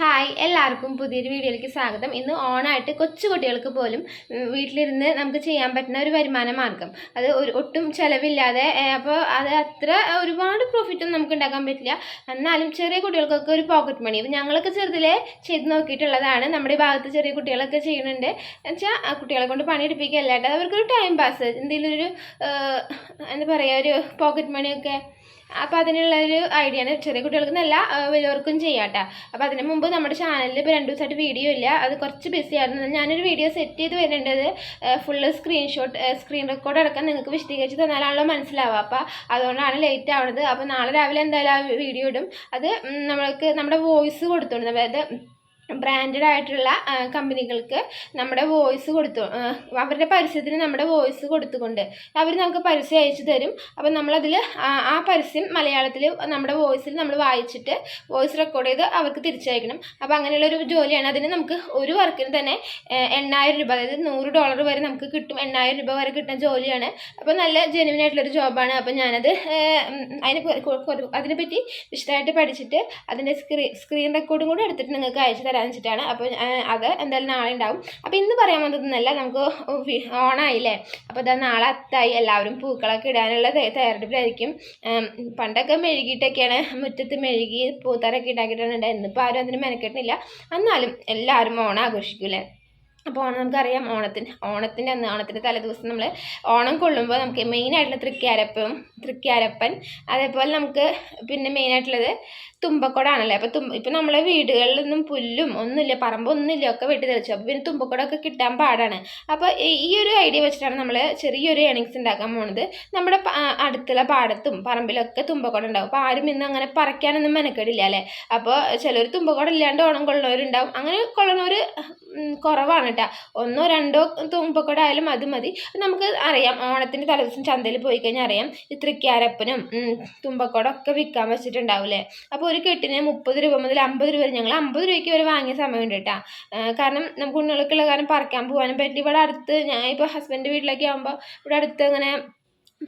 Hi എല്ലാവർക്കും പുതിയൊരു വീഡിയോയിലേക്ക് സ്വാഗതം. ഇന്ന് ഓണായിട്ട് കൊച്ചു കുട്ടികൾക്ക് പോലും വീട്ടിലിരുന്ന് നമുക്ക് ചെയ്യാൻ പറ്റുന്ന ഒരു വരുമാന മാർഗം. അത് ഒരു ഒട്ടും ചിലവില്ലാതെ അപ്പോൾ അത് അത്ര ഒരുപാട് പ്രോഫിറ്റൊന്നും നമുക്ക് ഉണ്ടാക്കാൻ പറ്റില്ല. എന്നാലും ചെറിയ കുട്ടികൾക്കൊക്കെ ഒരു പോക്കറ്റ് മണി അപ്പോൾ ഞങ്ങളൊക്കെ ചെറുതിലേ ചെയ്ത് നോക്കിയിട്ടുള്ളതാണ്. നമ്മുടെ ഭാഗത്ത് ചെറിയ കുട്ടികളൊക്കെ ചെയ്യുന്നുണ്ട്. എന്നുവെച്ചാൽ കുട്ടികളെ കൊണ്ട് പണിയെടുപ്പിക്കുക അല്ലാണ്ട് അവർക്കൊരു ടൈം പാസ് എന്തെങ്കിലും ഒരു എന്താ പറയുക ഒരു പോക്കറ്റ് മണിയൊക്കെ അപ്പോൾ അതിനുള്ള ഒരു ഐഡിയ ആണ് ചെറിയ കുട്ടികൾക്ക് നല്ല വലിയവർക്കും ചെയ്യാം കേട്ടോ അപ്പോൾ അതിന് മുമ്പ് നമ്മുടെ ചാനലിൽ ഇപ്പോൾ രണ്ട് ദിവസമായിട്ട് വീഡിയോ ഇല്ല. അത് കുറച്ച് ബിസി ആയിരുന്നു. ഞാനൊരു വീഡിയോ സെറ്റ് ചെയ്ത് വരേണ്ടത് ഫുള്ള് സ്ക്രീൻഷോട്ട് സ്ക്രീൻ റെക്കോർഡ് അടക്കം നിങ്ങൾക്ക് വിശദീകരിച്ച് തന്നാലാണല്ലോ മനസ്സിലാവുക. അപ്പോൾ അതുകൊണ്ടാണ് ലേറ്റ് ആവുന്നത് അപ്പോൾ നാളെ രാവിലെ എന്തായാലും ആ വീഡിയോ ഇടും. അത് നമ്മൾക്ക് നമ്മുടെ വോയിസ് കൊടുത്തോണ്ട് അതായത് ബ്രാൻഡഡ് ആയിട്ടുള്ള കമ്പനികൾക്ക് നമ്മുടെ വോയിസ് കൊടുത്തു. അവരുടെ പരസ്യത്തിന് നമ്മുടെ വോയിസ് കൊടുത്തുകൊണ്ട് അവർ നമുക്ക് പരസ്യം അയച്ചു തരും. അപ്പം നമ്മളതിൽ ആ പരസ്യം മലയാളത്തിൽ നമ്മുടെ വോയിസിൽ നമ്മൾ വായിച്ചിട്ട് വോയിസ് റെക്കോർഡ് ചെയ്ത് അവർക്ക് തിരിച്ചയക്കണം. അപ്പോൾ അങ്ങനെയുള്ളൊരു ജോലിയാണ്. അതിന് നമുക്ക് ഒരു വർക്കിന് തന്നെ എണ്ണായിരം രൂപ അതായത് നൂറ് ഡോളർ വരെ നമുക്ക് കിട്ടും. എണ്ണായിരം രൂപ വരെ കിട്ടുന്ന ജോലിയാണ്. അപ്പോൾ നല്ല ജെനുവിൻ ആയിട്ടുള്ളൊരു ജോബാണ്. അപ്പോൾ ഞാനത് അതിന് അതിനെപ്പറ്റി വിശദമായിട്ട് പഠിച്ചിട്ട് അതിന്റെ സ്ക്രീൻ സ്ക്രീൻ റെക്കോർഡും കൂടെ എടുത്തിട്ട് നിങ്ങൾക്ക് അയച്ചു തരാൻ വെച്ചിട്ടാണ് അപ്പോൾ അത് എന്തായാലും നാളെ ഉണ്ടാവും. അപ്പോൾ ഇന്ന് പറയാൻ വന്നതെന്നല്ല നമുക്ക് ഓണായില്ലേ? അപ്പോൾ ഇതാ നാളെ അത്തായി എല്ലാവരും പൂക്കളൊക്കെ ഇടാനുള്ള തയ്യ- തയ്യാറെടുപ്പിലായിരിക്കും. പണ്ടൊക്കെ മെഴുകിയിട്ടൊക്കെയാണ് മുറ്റത്ത് മെഴുകി പൂത്താരൊക്കെ ഉണ്ടാക്കിയിട്ടാണ് ഉണ്ടായത് ഇന്നിപ്പോൾ ആരും അതിന് മെനക്കെട്ടില്ല. എന്നാലും എല്ലാവരും ഓണം ആഘോഷിക്കൂലേ അപ്പോൾ ഓണം നമുക്കറിയാം ഓണത്തിന് ഓണത്തിന്റെ അന്ന് ഓണത്തിന്റെ തലേദിവസം നമ്മൾ ഓണം കൊള്ളുമ്പോൾ നമുക്ക് മെയിനായിട്ടുള്ള തൃക്കാരപ്പം തൃക്കാരപ്പൻ അതേപോലെ നമുക്ക് പിന്നെ മെയിനായിട്ടുള്ളത് തുമ്പക്കുടമാണല്ലേ അപ്പോൾ തുമ്പ ഇപ്പം നമ്മളെ വീടുകളിലൊന്നും പുല്ലും ഒന്നുമില്ല പറമ്പൊന്നുമില്ല ഒക്കെ വെട്ടി തെളിച്ചു. അപ്പോൾ പിന്നെ തുമ്പക്കുടമൊക്കെ കിട്ടാൻ പാടാണ്. അപ്പോൾ ഈ ഈ ഒരു ഐഡിയ വെച്ചിട്ടാണ് നമ്മൾ ചെറിയൊരു ഏണിങ്സ് ഉണ്ടാക്കാൻ പോണത്. നമ്മുടെ അടുത്തുള്ള പാടത്തും പറമ്പിലൊക്കെ തുമ്പക്കുടം ഉണ്ടാവും. അപ്പോൾ ആരും ഇന്ന് അങ്ങനെ പറിക്കാനൊന്നും മെനക്കെടില്ല അല്ലേ? അപ്പോൾ ചിലർ തുമ്പക്കുടം ഇല്ലാണ്ട് ഓണം കൊള്ളുന്നവരുണ്ടാവും. അങ്ങനെ കൊള്ളുന്നവർ കുറവാണ് കേട്ടോ ഒന്നോ രണ്ടോ തുമ്പക്കുടം ആയാലും അത് മതി. നമുക്ക് അറിയാം ഓണത്തിന്റെ തലേദിവസം ചന്തയിൽ പോയി കഴിഞ്ഞാൽ അറിയാം ഈ തൃക്കാരപ്പനും തുമ്പക്കോടൊക്കെ വിൽക്കാൻ വെച്ചിട്ടുണ്ടാവില്ലേ? അപ്പോൾ ഒരു കെട്ടിന് മുപ്പത് രൂപ മുതൽ അമ്പത് രൂപ വരെ ഞങ്ങൾ അമ്പത് രൂപയ്ക്ക് വരെ വാങ്ങിയ സമയമുണ്ട് കേട്ടോ കാരണം നമുക്ക് ഉണ്ണികൾക്കുള്ള കാരണം പറിക്കാൻ പോകാനും പറ്റി ഇവിടെ അടുത്ത് ഞാൻ ഇപ്പോൾ ഹസ്ബൻഡ് വീട്ടിലൊക്കെ ആകുമ്പോൾ ഇവിടെ അടുത്ത് അങ്ങനെ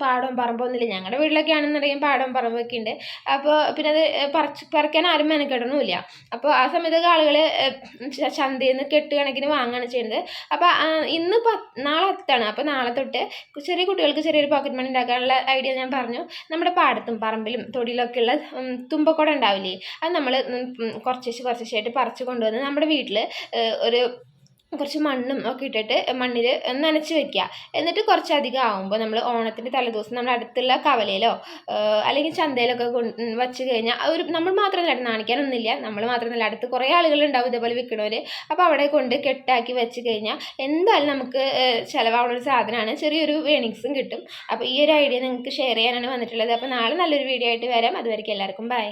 പാടവും പറമ്പൊന്നുമില്ല ഞങ്ങളുടെ വീട്ടിലൊക്കെ ആണെന്നുണ്ടെങ്കിൽ പാടവും പറമ്പൊക്കെ ഉണ്ട്. അപ്പോൾ പിന്നെ അത് പറിച്ച് പറിക്കാൻ ആരും മെനക്കെടണമില്ല അപ്പോൾ ആ സമയത്തൊക്കെ ആളുകൾ ചന്തയിൽ നിന്ന് കെട്ട് കണക്കിന് വാങ്ങുകയാണ് ചെയ്യുന്നത്. അപ്പോൾ ഇന്ന് പ നാളെ അത്താണ് അപ്പോൾ നാളെ തൊട്ട് ചെറിയ കുട്ടികൾക്ക് ചെറിയൊരു പോക്കറ്റ് മണി ഉണ്ടാക്കാനുള്ള ഐഡിയ ഞാൻ പറഞ്ഞു. നമ്മുടെ പാടത്തും പറമ്പിലും തൊടിയിലൊക്കെ ഉള്ള ഉം, തുമ്പക്കുട ഉണ്ടാവില്ലേ? അത് നമ്മൾ കുറച്ചേശ് കുറച്ചേശായിട്ട് പറിച്ച് കൊണ്ടുവന്ന് നമ്മുടെ വീട്ടിൽ ഒരു കുറച്ച് മണ്ണും ഒക്കെ ഇട്ടിട്ട് മണ്ണിൽ നനച്ച് വെക്കുക. എന്നിട്ട് കുറച്ചധികം ആകുമ്പോൾ നമ്മൾ ഓണത്തിന്റെ തലേദിവസം നമ്മുടെ അടുത്തുള്ള കവലയിലോ അല്ലെങ്കിൽ ചന്തയിലൊക്കെ വെച്ച് കഴിഞ്ഞാൽ ഒരു നമ്മൾ മാത്രമല്ല നാണിക്കാനൊന്നുമില്ല. നമ്മൾ മാത്രമല്ല അടുത്ത് കുറേ ആളുകളുണ്ടാവും ഇതേപോലെ വിൽക്കണവർ അപ്പോൾ അവിടെ കൊണ്ട് കെട്ടാക്കി വെച്ച് കഴിഞ്ഞാൽ എന്തായാലും നമുക്ക് ചിലവാവുന്ന ഒരു സാധനമാണ്. ചെറിയൊരു ഏണിങ്സും കിട്ടും. അപ്പോൾ ഈ ഒരു ഐഡിയ നിങ്ങൾക്ക് ഷെയർ ചെയ്യാനാണ് വന്നിട്ടുള്ളത്. അപ്പോൾ നാളെ നല്ലൊരു വീഡിയോ ആയിട്ട് വരാം. അതുവരെയ്ക്കും എല്ലാവർക്കും ബൈ.